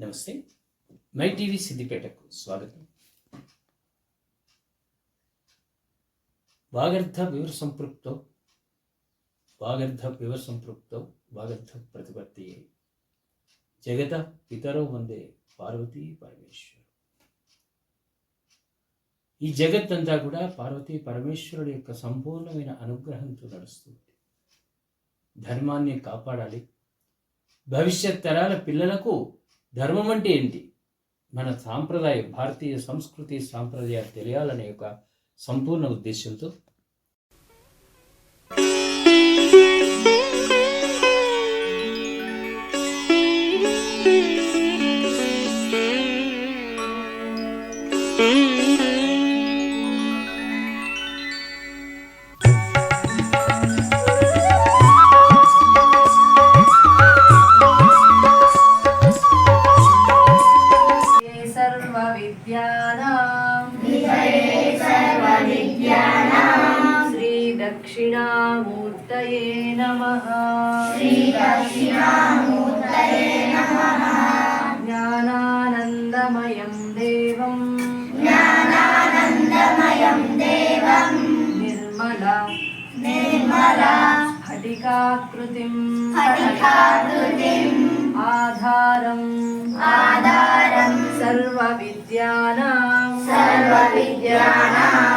నమస్తే. My TV సిద్దిపేటకు స్వాగతం. వాగర్థ వివర సంపృక్తో వాగర్థ వివర సంపృక్తో వాగర్థ ప్రతిపత్తి జగత పితరో వందే పార్వతీ పరమేశ్వరు. ఈ జగత్తంతా కూడా పార్వతీ పరమేశ్వరుడి యొక్క సంపూర్ణమైన అనుగ్రహంతో నడుస్తుంది ధర్మాన్ని కాపాడాలి. భవిష్యత్ తరాల పిల్లలకు ధర్మం అంటే ఏంటి? మన సాంప్రదాయ భారతీయ సంస్కృతి సాంప్రదాయాలు తెలియాలనే ఒక సంపూర్ణ ఉద్దేశంతో దక్షిణామూర్తయే నమ. శ్రీ దక్షిణామూర్తయే నమ. జ్ఞానానందమయం దేవం. జ్ఞానానందమయం దేవం. నిర్మల. నిర్మల. హటికాకృతిం హటికాకృతిం ఆధారం. ఆధారం. సర్వ విద్యానాం సర్వ విద్యానాం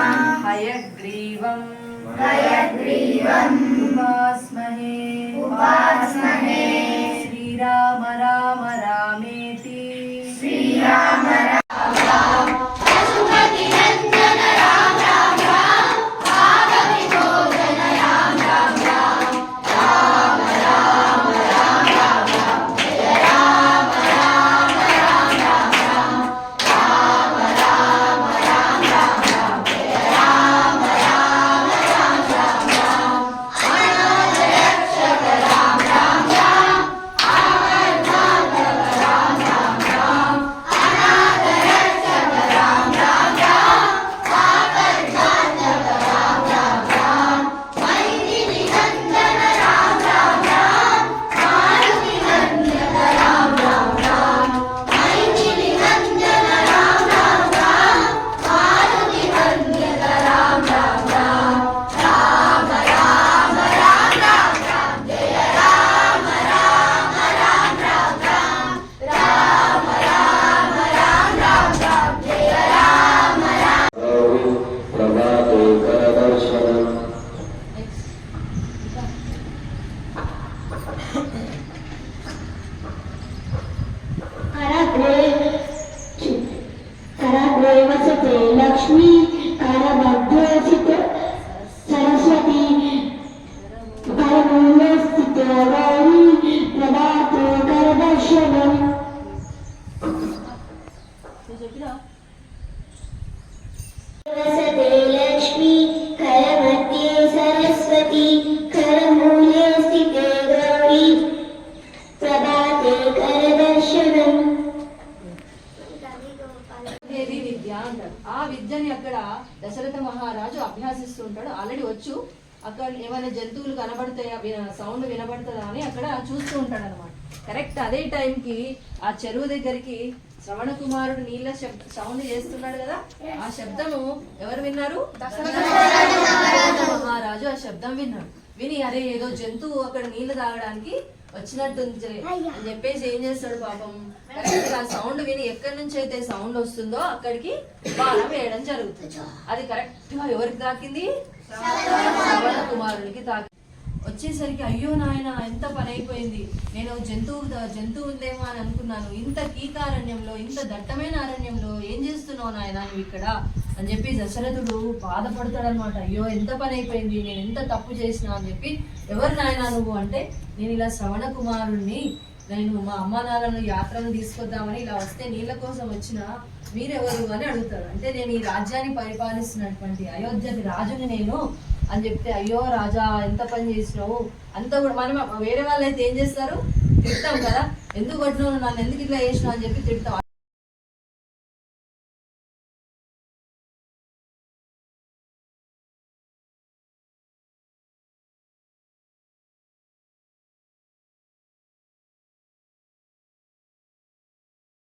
విద్యని అక్కడ దశరథ మహారాజు అభ్యాసిస్తుంటాడు. ఆల్రెడీ వచ్చు. అక్కడ ఏమైనా జంతువులు కనబడతాయా? సౌండ్ వినబడుతుందా అని అక్కడ చూస్తూ ఉంటాడు అనమాట కరెక్ట్ అదే టైంకి ఆ చెరువు దగ్గరికి శ్రవణ కుమారుడు నీళ్ళ శబ్ద సౌండ్ చేస్తున్నాడు కదా? ఆ శబ్దము ఎవరు విన్నారు? మహారాజు. ఆ శబ్దం విన్నాడు. విని అరే ఏదో జంతువు అక్కడ నీళ్ళు తాగడానికి వచ్చినట్టుంది అని చెప్పేసి ఏం చేస్తాడు పాపం? ఆ సౌండ్ విని ఎక్కడి నుంచి అయితే సౌండ్ వస్తుందో అక్కడికి బాణం వేయడం జరుగుతుంది. అది కరెక్ట్గా ఎవరికి తాకింది? శ్రవణ కుమారునికి తాకి వచ్చేసరికి అయ్యో నాయన ఎంత పని అయిపోయింది నేను జంతువు జంతువు ఉందేమో అని అనుకున్నాను. ఇంత కీకారణ్యంలో ఇంత దట్టమైన అరణ్యంలో ఏం చేస్తున్నావు నాయన నువ్వు ఇక్కడ? అని చెప్పి దశరథుడు బాధపడతాడనమాట అయ్యో ఎంత పని అయిపోయింది నేను ఎంత తప్పు చేసినా? అని చెప్పి ఎవరు నాయన నువ్వు? అంటే నేను ఇలా శ్రవణ కుమారుణ్ణి. నేను మా అమ్మ నాన్నను యాత్రను తీసుకొద్దామని ఇలా వస్తే నీళ్ళ కోసం వచ్చిన మీరెవరు? అని అడుగుతాడు. అంటే నేను ఈ రాజ్యాన్ని పరిపాలిస్తున్నటువంటి అయోధ్యకి రాజుని నేను అని చెప్తే అయ్యో రాజా ఎంత పని చేసినావు. అంతా కూడా మనం వేరే వాళ్ళు అయితే ఏం చేస్తారు? తిడతాం కదా. ఎందుకు కొట్టినావు నన్ను ఎందుకు ఇట్లా చేసినావు? అని చెప్పి తిడతాం.